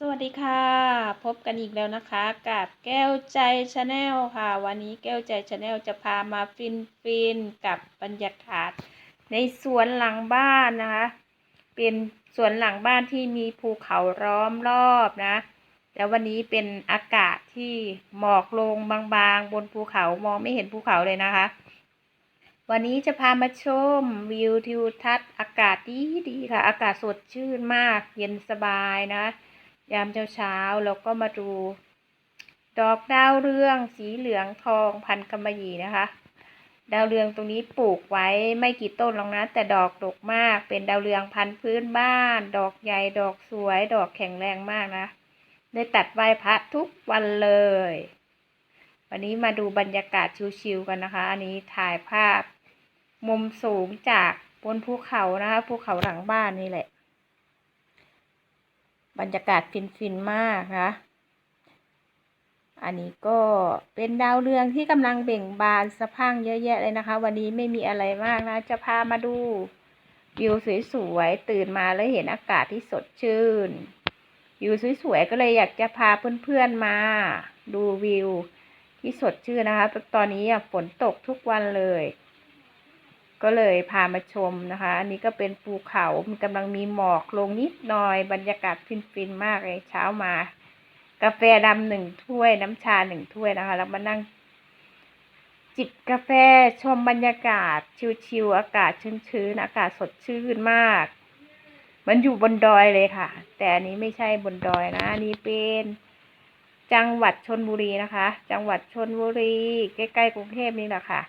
สวัสดีค่ะ พบกันอีกแล้วนะคะกับแก้วใจชาแนลค่ะ วันนี้แก้วใจชาแนลจะพามาฟินฟินกับบรรยากาศ ในสวนหลังบ้านนะคะ เป็นสวนหลังบ้านที่มีภูเขาล้อมรอบนะ แล้ววันนี้เป็นอากาศที่หมอกลงบางๆ บนภูเขามองไม่เห็นภูเขาเลยนะคะ วันนี้จะพามาชมวิวทิวทัศน์อากาศดีดีๆค่ะ อากาศสดชื่นมาก เย็นสบายนะ ยามเช้าๆแล้วก็มาดู ดอกดาวเรืองสีเหลืองทองพันกำมะหยี่นะคะ ดาวเรืองตรงนี้ปลูกไว้ไม่กี่ต้นหรอกนะ แต่ดอกดกมากเป็นดาวเรืองพันพื้นบ้าน ดอกใหญ่ดอกสวย ดอกแข็งแรงมากนะได้ตัดไหว้พระทุกวันเลย วันนี้มาดูบรรยากาศชิวๆกันนะคะ อันนี้ถ่ายภาพ มุมสูงจากบนภูเขานะคะภูเขาหลังบ้านนี่แหละ บรรยากาศฟินๆมากนะอันนี้ก็เป็นดาวเรืองที่กำลังเบ่งบานสะพังเยอะแยะเลยนะคะ วันนี้ไม่มีอะไรมากนะ จะพามาดูวิวสวยๆ ตื่นมาแล้วเห็นอากาศที่สดชื่น วิวสวยๆ ก็เลยอยากจะพาเพื่อนๆ มาดูวิวที่สดชื่นนะคะ ตอนนี้ฝนตกทุกวันเลย ก็เลยพามาชมนะคะ อันนี้ก็เป็นภูเขามันกำลังมีหมอกลงนิดหน่อย บรรยากาศฟินๆมากเลยเช้ามา กาแฟดำหนึ่งถ้วยน้ำชาหนึ่งถ้วยนะคะ แล้วมานั่ง จิบกาแฟชมบรรยากาศ ชิวๆอากาศชื้นๆอากาศสดชื่นมาก มันอยู่บนดอยเลยค่ะ แต่อันนี้ไม่ใช่บนดอยนะอันนี้เป็นจังหวัดชนบุรีนะคะ จังหวัดชนบุรี ใกล้ๆกรุงเทพนี่แหละค่ะ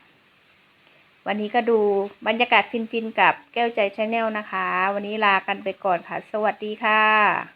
วันนี้ก็ดูบรรยากาศฟินๆกับแก้วใจชาแนลนะคะ วันนี้ลากันไปก่อนค่ะ สวัสดีค่ะ